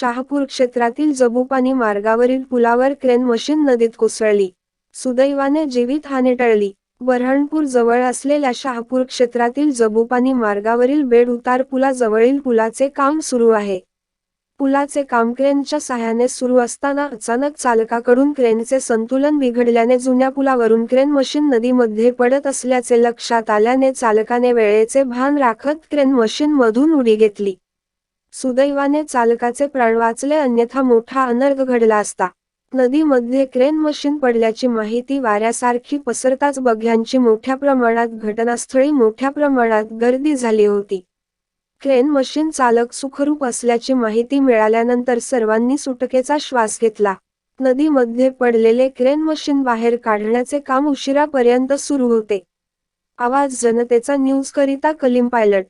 शहापूर क्षेत्रातील जबुपानी मार्गावरील पुलावर क्रेन मशीन नदीत कोसळली. सुदैवाने जीवितहानी टळली. बऱ्हाणपूर जवळ असलेल्या शहापूर क्षेत्रातील जबुपानी मार्गावरील बेड उतार पुलाजवळील पुलाचे काम सुरू आहे. पुलाचे काम क्रेनच्या सहाय्याने सुरू असताना अचानक चालकाकडून क्रेनचे संतुलन बिघडल्याने जुन्या पुलावरून क्रेन मशीन नदीमध्ये पडत असल्याचे लक्षात आल्याने चालकाने वेळेचे भान राखत क्रेन मशीन मधून उडी घेतली. सुदैवाने चालकाचे प्राण वाचले अन्यथा मोठा अनर्घ घडला असता. नदीमध्ये क्रेन मशीन पडल्याची माहिती वाऱ्यासारखी पसरताच बघ्यांची मोठ्या प्रमाणात घटनास्थळी मोठ्या प्रमाणात गर्दी झाली होती. क्रेन मशीन चालक सुखरूप असल्याची माहिती मिळाल्यानंतर सर्वांनी सुटकेचा श्वास घेतला. नदीमध्ये पडलेले क्रेन मशीन बाहेर काढण्याचे काम उशिरापर्यंत सुरू होते. आवाज जनतेचा न्यूज करिता कलिम पायलट